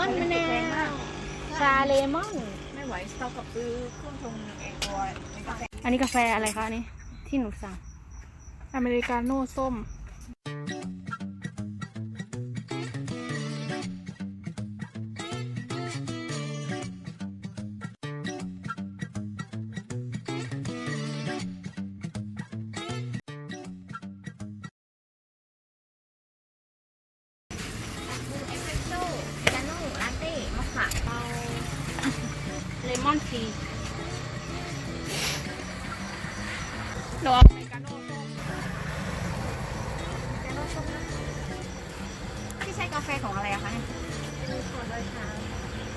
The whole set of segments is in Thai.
มอนมะนาวชาเลมอน ไม่ไหวเท่ากับซื้อเครื่องชงเองตัวในกาแฟอันนี้กาแฟอะไรคะอันนี้ที่หนูสั่งอเมริกาโน่ส้ม หนูเอาอเมริกาโน่ส้มกาโน่ส้มนะที่ใช้กาแฟของอะไรอะคะเนี่ยของดอยช้าง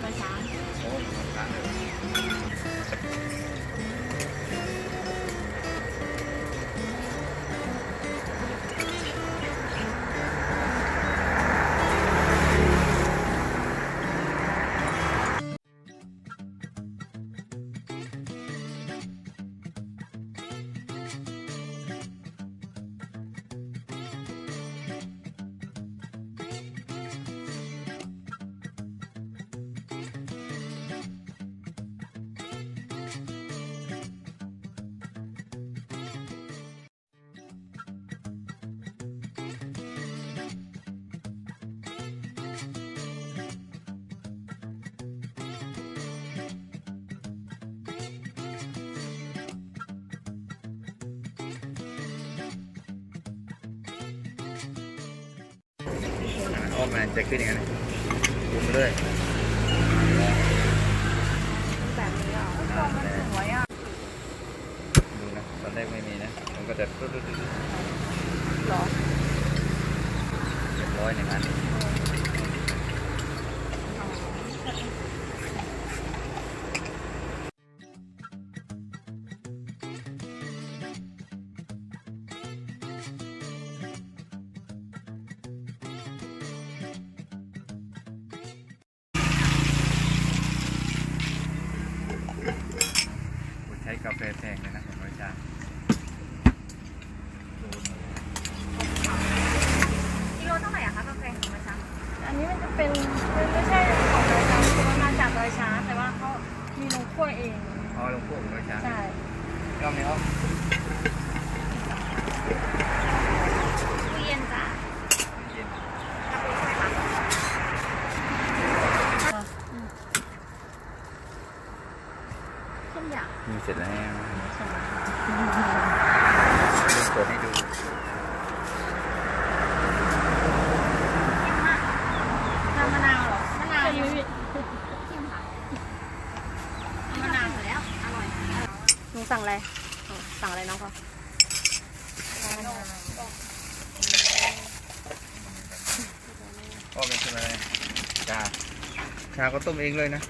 ดอยช้างออ กมาจะขึ้นอย่างนั้นดูมาเลยแบบนี้อะส้มมันสวยอะดูนะตอนแรกไม่มีนะ มันก็จะตุ๊ดตุ๊ดตุ๊ดตุ๊ดหรอเรียบร้อยในนั้น กาแฟแพงเลยนะของร้อยชาติกิโลเท่าไหร่อะคะกาแฟของดอยช้างอันนี้มันจะเป็นมันไม่ใช่ของดอยช้างคือมันมาจากดอยช้างแต่ว่าเขามีลงคั่วเองอ๋อหลวงพ่อของร้อยชาติใช่รอบนี้อ้อม ตู้เย็นจ้ะ เย็น กาแฟใช่ไหมคะ มีเสร็จแล้วใช่ไหมเปิดให้ดูน้ำมะนาวเหรอ มะนาวยุ้ยชิมค่ะมะนาวหมดแล้ว อร่อยหนูสั่งอะไร สั่งอะไรน้องเขาอ้อเป็นอะไรชาชาก็ต้มเองเลยนะ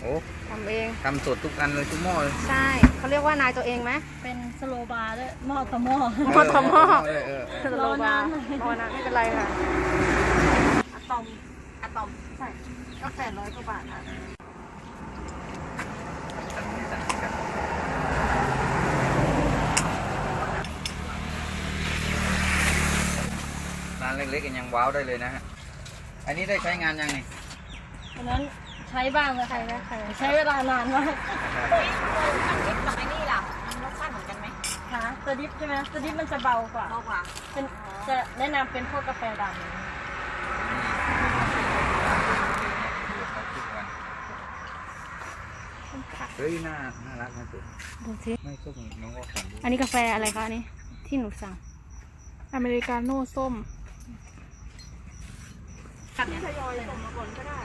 โอ้ทำเอง ทำสดทุกอันเลยทุกหม้อเลยใช่เขาเรียกว่านายตัวเองไหมเป็นสโลบาร์ด้วยหม้อต่อหม้อ หม้อต่อหม้อเออเออเออรอนาน รอนานไม่เป็นไรค่ะอะตอมอะตอมใช่ก็แปดร้อยกว่าบาทค่ะสั่งนี่สั่งนี่กันร้านเล็กๆกันยังว้าวได้เลยนะฮะ อันนี้ได้ใช้งานยังนี่อันนั้นใช้บ้างนะใครนะใครใช้เวลานานมากอันนี้กับไอ้นี่ล่ะมันรสชาติเหมือนกันไหมค่ะสดิฟใช่ไหมสดิฟมันจะเบากว่าเบากว่าเป็นจะแนะนำเป็นพวกกาแฟดเฮ้ยน่าน่ารักนะสุดดูสิไม่ส้มน้องก็ขันดูอันนี้กาแฟอะไรคะอันนี้ที่หนูสั่ง อเมริกาโน่ส้มแบบนี้ทยอยส่งมาก่อนก็ได้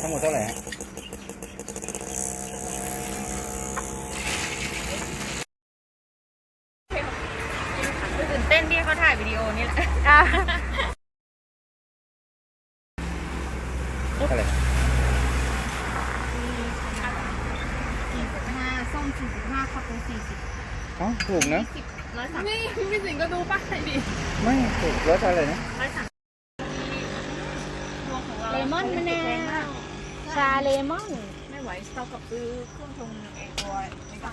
ทั้งหมดเท่าไหร่ฮะตื่นเต้นที่เขาถ่ายวิดีโอนี่แหละเท่าไหร่สี่สิบห้าส้มสี่สิบห้าคาปูสี่สิบเอ้าถูกนะ ร้อยสามนี่พี่สิงห์ก็ดูป้ายดิไม่ถูกรสอะไรนะร้อยสามเลมอนมะนาวชาเลมอน ไม่ไหวเท่ากับซื้อเครื่องชงเอง